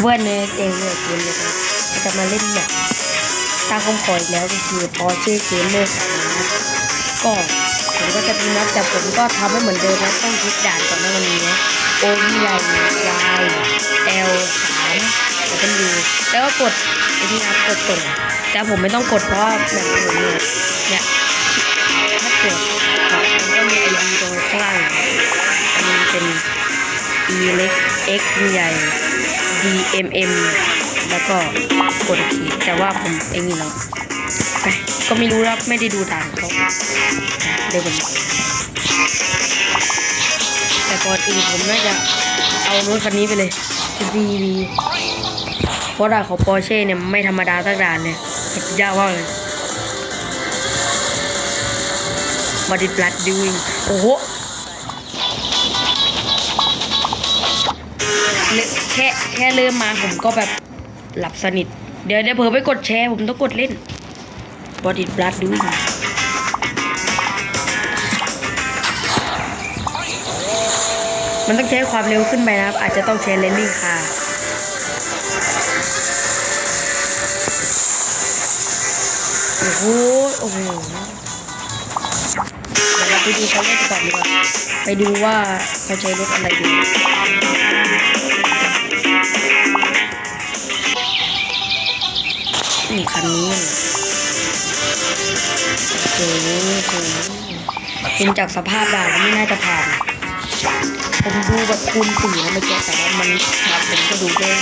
เพื่อนเนยเองเนี่ยเกมนี่ยครับก็จะมาเล่นแบบตั้งคำขออีกแล้วก็คือปอชื่อเกมเมอร์นะก็ผมก็จะมพ์นะแต่ผมก็ทำให้เหมือนเดิมนะต้องคลิกด่านก่อนนะวันนี้นะโอวีไลวายเอลสามแล้วก็ยูแล้วก็กดไอ้นี่ครับกดส่งแต่ผมไม่ต้องกดเพราะว่าแบบผมเนี่ยเนี่ยถ้ากดมันก็มีไอดีตรงข้างล่างอันเป็น E เล็ก X ใหญ่ D M M แล้วก็กดขีดแต่ว่าผมเองนี่แล้วไปก็ไม่รู้แล้วไม่ได้ดูด่านเขาเดี๋ยวผมแต่ก่อนอื่นผมน่าจะเอารถคันนี้ไปเลย D D เพราะด่านของปอร์เช่เนี่ยไม่ธรรมดาสักด่านเลยยากมากเลยบอดี้บลัดดิวิงโอ้โห แค่เริ่มมาผมก็แบบหลับสนิท เดี๋ยวเดี๋ยวเผลอไปกดแชร์ ผมต้องกดเล่น Body Blood ดูมันต้องใช้ความเร็วขึ้นไปนะครับ อาจจะต้องใช้เลนนิ่งค่ะโอ้โหโอ้โหเดี๋ยวเราไปดูเขาเล่นก่อนดีกว่าไปดูว่าเขาใช้รถอะไรอ หนี่คันนี้โอ้โหโอ้โหเป็นจากสภาพด่านแล้วไม่น่าจะผ่าน ผมดูแบบคูณสี่แล้วเมื่อกี้แต่ว่ามันครับผมก็ดูเด้ง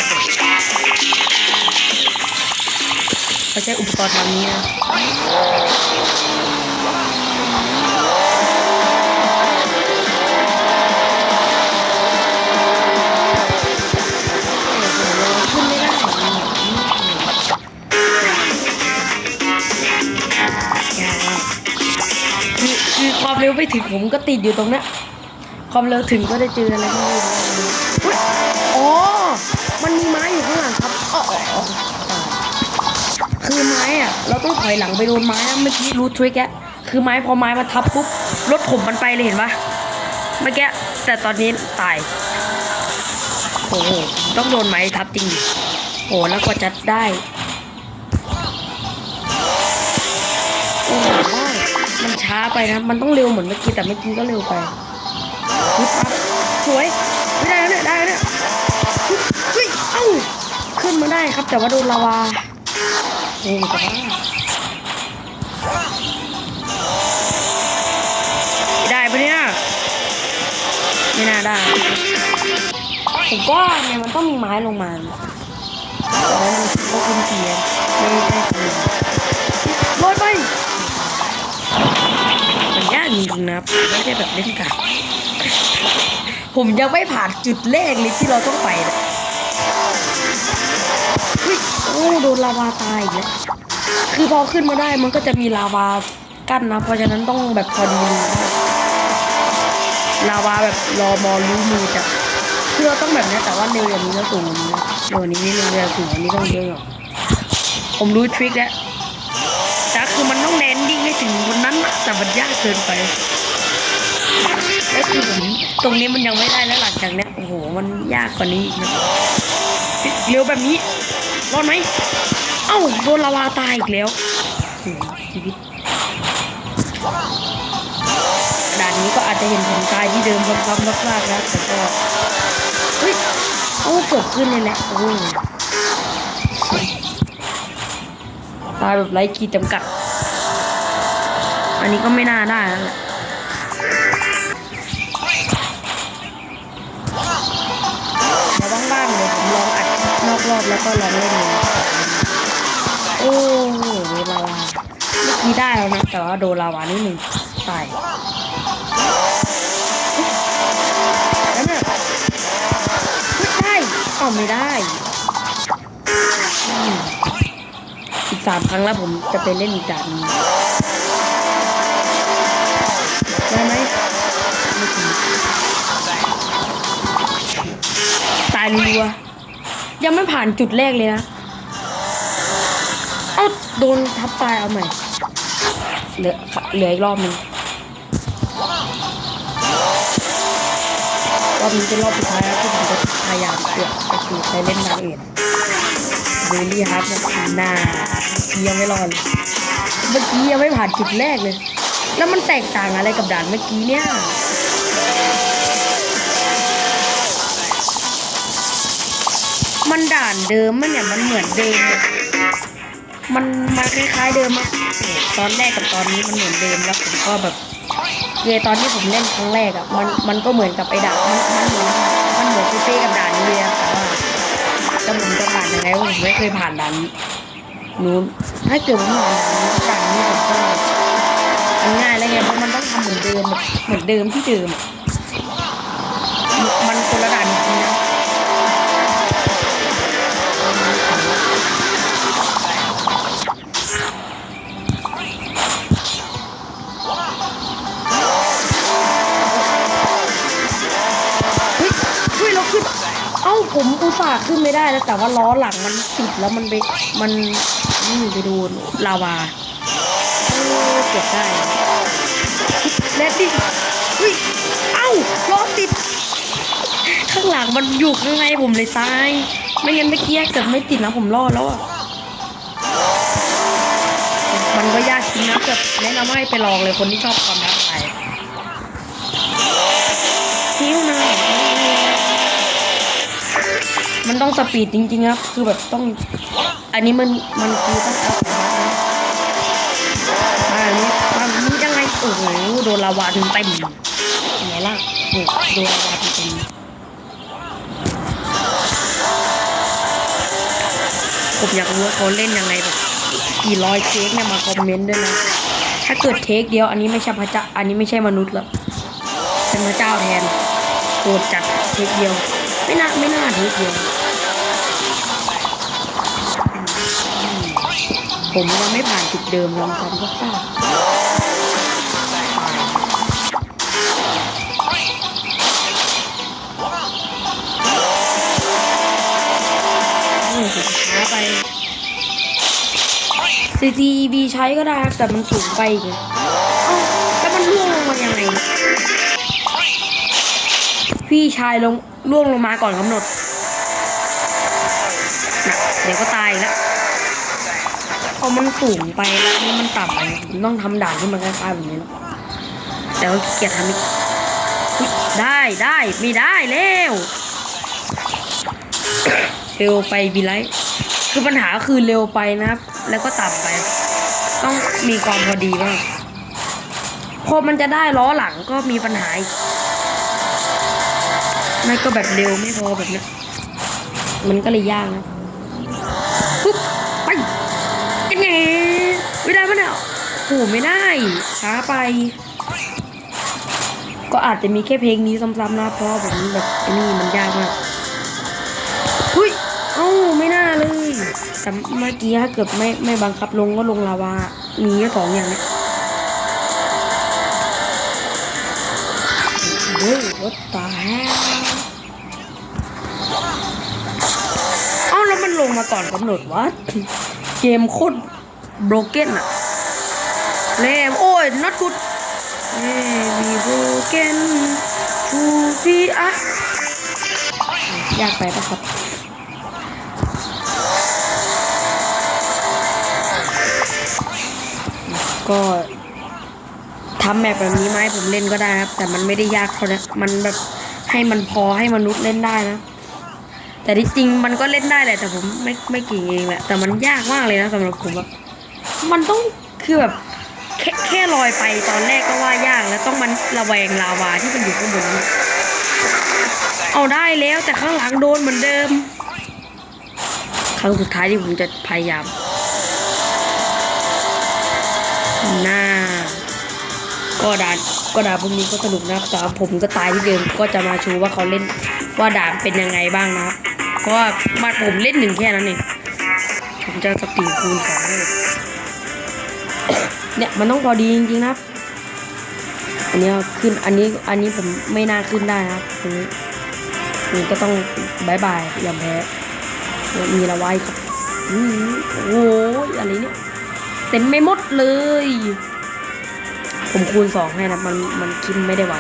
เขาใช้อุปกรณ์ทำนี้นะ เร็วไม่ถึงผมก็ติดอยู่ตรงเนี้ยความเร็วถึงก็ได้เจออะไรไม่รู้อุ๊ยอ๋อ มันมีไม้อยู่ข้างหลังครับอ๋ออ๋ออ๋อคือไม้อะเราต้องถอยหลังไปโดนไม้นะเมื่อกี้รู้ทริคแกคือไม้พอไม้มาทับปุ๊บรถผมมันไปเลยเห็นปะเมื่อกี้แต่ตอนนี้ตายโอ้โหต้องโดนไม้ทับจริงดิโอ้โหแล้วกว่าจะได้โอ้โหได้ มันช้าไปนะ มันต้องเร็วเหมือนเมื่อกี้แต่เมื่อกี้ก็เร็วไปปึ๊บปั๊บสวยไม่ได้แล้วเนี่ยได้แล้วเนี่ยเฮ้ยเอ้าขึ้นมาได้ครับ แต่ว่าโดนลาวาโอ้แต่ว่าได้ปะเนี่ยไม่น่าได้ผมก็ว่าเนี่ยมันต้องมีไม้ลงมาแต่ว่ามันก็คุณเสียไม่ได้ทำโรยไป ยากจริงๆนะไม่ได้แบบเล่นกันผมยังไม่ผ่านจุดแรกเลยที่เราต้องไปนะเฮ้ยโอ้โดนลาวาตายอีกแล้วคือพอขึ้นมาได้มันก็จะมีลาวากั้นนะ เพราะฉะนั้นต้องแบบพอดีรูได้ลาวาแบบรอมอรู้มือจะคือเราต้องแบบนี้แต่ว่าเร็วอย่างนี้แล้วสูงกว่านี้เร็วนี้นิดนึงเร็วสูงกว่านี้ต้องเยอะหน่อผมรู้ทริคแล้วแต่คือมันต้องแนนดิ้ง มันยากเกินไปแล้วคือผมตรงนี้มันยังไม่ได้แล้วหลังจากเนี้ยโอ้โหมันยากกว่านี้อีกนะเร็วแบบนี้รอดไหมเอ้าโดนลาวาตายอีกแล้วชีวิตด่านนี้ก็อาจจะเห็นผมตายที่เดิมซ้ำๆมากๆนะแต่ก็เฮ้ยโอ้เกือบขึ้นเลยแหละโอ้ตายแบบไร้ขีดจำกัด อันนี้ก็ไม่น่าได้แล้วแหละเดี๋ยวว่างๆเดี๋ยผมลองอัดนอกรอบแล้วก็ลองเล่นดูโอ้โหลาวาเมื่อกี้ได้แล้วนะ แต่ว่าโดนลาวานิดหนึ่งตายแล้วเนี่ยไม่ได้เอไม่ได้อีกสามครั้งแล้วผมจะไปเล่นอีกด่านนึ ตายรัวยังไม่ผ่านจุดแรกเลยนะ เอ้าโดนทับตายเอาใหม่ เหลือเหลืออีกรอบหนึงรอบนี้เป็นรอบสุดท้ายแล้วที่ผมจะพยายามเกือบก็คือไปเล่นนางเอกเบลลี่ฮาร์ดเนี่ยหน้าเพียังไม่รอดเมื่อกี้ยังไม่ผ่านจุดแรกเลย แล้วมันแตกต่างอะไรกับด่านเมื่อกี้เนี่ย มันด่านเดิมมันเนี่ยมันเหมือนเดิมเลยมันมาคล้ายๆเดิมอะตอนแรกกับตอนนี้มันเหมือนเดิมแล้วผมก็แบบเยตอนที่ผมเล่นครั้งแรกอะมันมันก็เหมือนกับไอ้ด่านมันมันเหมือนมันเหมือนเป๊ะๆกับด่านนี้เลยอะแต่ว่าจะผมจะผ่านยังไงผมไม่เคยผ่านด่านนู้นถ้าเกิดผมผ่านด่านนี้ผมก็มันง่ายแล้วไงเพราะมันต้องทำเหมือนเดิมเหมือนเดิมที่เดิม ตส่าห์ขึ้นไม่ได้แล้วแต่ว่าล้อหลังมันติดแล้วมันไปมันนี่ไปโดนลาวาเออเก็บได้แลดดิเฮ้ยเอ้าล้อติด ข้างหลังมันอยู่ข้างในผมเลยตาย ไม่งั้นเมื่อกี้เกือบไม่ติดนะผมรอดแล้วอะมันก็ยากจริงนะแบบแนะนำให้ไปลองเลยคนที่ชอบความท้าทาย ต้องสปีดจริงๆครับ คือแบบต้อง อันนี้มันมันคือต้องเอาอันนะอ่าอันนี้มันนี้ยังไงโอ้โหโดนลาวาถึงเต็มยังไงล่ะโอ้โดนลาวาถึงเต็มผมอยากรู้ว่าเขาเล่นยังไงแบบกี่ร้อยเทคเนี่ยมาคอมเมนต์ด้วยนะ ถ้าเกิดเทคเดียวอันนี้ไม่ใช่พระเจ้า อันนี้ไม่ใช่มนุษย์แล้วเป็นพระเจ้าแทนโหดจัดเทคเดียว ไม่น่าไม่น่าเทคเดียว ผมยังไม่ผ่านจุดเดิมลองทำก็ทราบโอ้ยผมช้าไป CTV ใช้ก็ได้ครับแต่มันสูงไปอีกไงอ้าแล้วมันร่วงลงมายังไง พี่ชายลงล่วงลงมาก่อนกำหนดนะเดี๋ยวก็ตายแล้ว พอมันสูงไปแล้วนี่มันต่ำไปผมต้องทำด่านที่มันคล้ายๆแบบนี้แล้วแต่ว่าขี้เกียจทำอีกอุ๊ยได้ได้ไม่ได้แล้วเร็วไปบีไลท์คือปัญหาคือเร็วไปนะครับ แล้วก็ต่ำไป ต้องมีความพอดีบ้างพอมันจะได้ล้อหลังก็มีปัญหาอีกไม่ก็แบบเร็วไม่พอแบบเนี้ยมันก็เลยยากนะปุ๊บไป ยังไงไม่ได้ปะเนี่ยโอ้ไม่ได้ ช้าไป ก็อาจจะมีแค่เพลงนี้ซ้ำๆนะ เพราะแบบนี้แบบไอ้นี่มันยากมากหุ้ยเอ้าไม่น่าเลยแต่เมื่อกี้ถ้าเกิดไม่ไม่บังคับลงก็ลงลาวา มีแค่สองอย่างเนี้ยเฮ้ย what the hell เอ้าแล้วมันลงมาก่อนกำหนดวะ เกมโคตร broken อะเลมโอ้ย not good เอ้มี broken to be อะยากไปปะครับก็ทำแบบแบบนี้มาให้ผมเล่นก็ได้ครับ แต่มันไม่ได้ยากเท่านะมันแบบให้มันพอให้มนุษย์เล่นได้นะ แต่ที่จริงมันก็เล่นได้แหละแต่ผมไม่ไม่เก่งเองแหละแต่มันยากมากเลยนะสำหรับผมแบบมันต้องคือแบบแค่แค่ลอยไปตอนแรกก็ว่ายากแล้วต้องมันระแวงลาวาที่มันอยู่ข้างบนเอาได้แล้วแต่ข้างหลังโดนเหมือนเดิม ครั้งสุดท้ายที่ผมจะพยายามหน้า ก็ด่านก็ด่านพวกนี้ก็สนุกนะครับแต่ผมก็ตายที่เดิมก็จะมาชูว่าเขาเล่นว่าด่านเป็นยังไงบ้างนะครับเพราะว่ามาผมเล่นหนึ่งแค่นั้นเองผมจะสปีคูณสองเนี่ยมันต้องพอดีจริงๆนะครับ อันนี้ขึ้นอันนี้อันนี้ผมไม่น่าขึ้นได้นะครับตรงนี้นี่ก็ต้องบายบายอย่าแพ้มีละไว้ครับอืมโอ้ยอะไรเนี่ยเต็มไม่หมดเลย ผมคูณสองให้นะมันมันคิดไม่ได้ไหว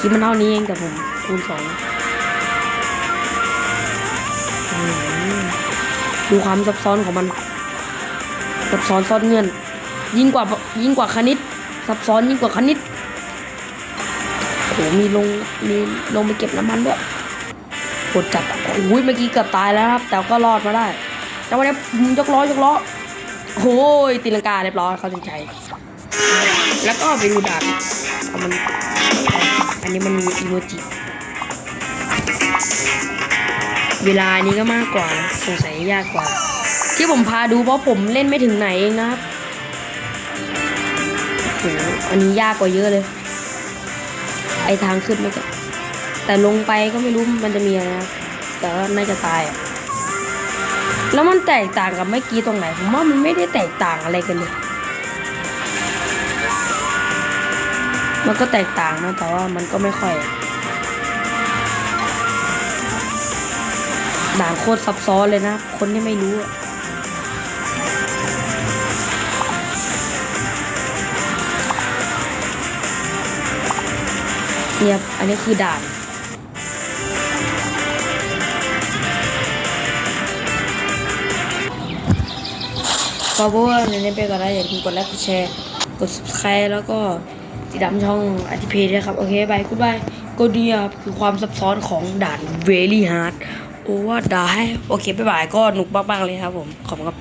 คิดมันเท่านี้เองแต่ผมคูณสองดูความซับซ้อนของมันซับซ้อนซ่อนเงื่อนยิ่งกว่ายิ่งกว่าคณิตซับซ้อนยิ่งกว่าคณิตโอ้โหมีลงมีลงไปเก็บน้ำมันด้วยปวดจัดโอ้ยเมื่อกี้เกือบตายแล้วครับ แต่ก็รอดมาได้ แต่วันนี้ยกล้อยกล้อโอ้ยตีลังกาเรียบร้อยเข้าถึงใจ แล้วก็ไปดูดาบมันอันนี้มันมีอีโมจิ เวลานี้ก็มากกว่าสงสัยยากกว่า ที่ผมพาดูเพราะผมเล่นไม่ถึงไหนเองนะครับโอ้โหอันนี้ยากกว่าเยอะเลย ไอทางขึ้นไม่จะแต่ลงไปก็ไม่รู้มันจะมีอะไรนะแต่ว่าน่าจะตายอะแล้วมันแตกต่างกับเมื่อกี้ตรงไหน ผมว่ามันไม่ได้แตกต่างอะไรกันเลย มันก็แตกต่างนะแต่ว่ามันก็ไม่ค่อยด่านโคตรซับซ้อนเลยนะ คนที่ไม่รู้เนี่ยอันนี้คือด่านก็เพราะว่าในนี้ไปก่อนนะอย่าลืมกดไลค์กดแชร์ กด subscribe แล้วก็ ติดตามช่องอธิเพย์ด้วยครับ โอเคบายกูบายก็ดีครับคือความซับซ้อนของด่านเวลี่ฮาร์ดโอ้ว่าได้โอเคบายบายก็หนุกมากๆเลยครับผม ขอบคุณครับ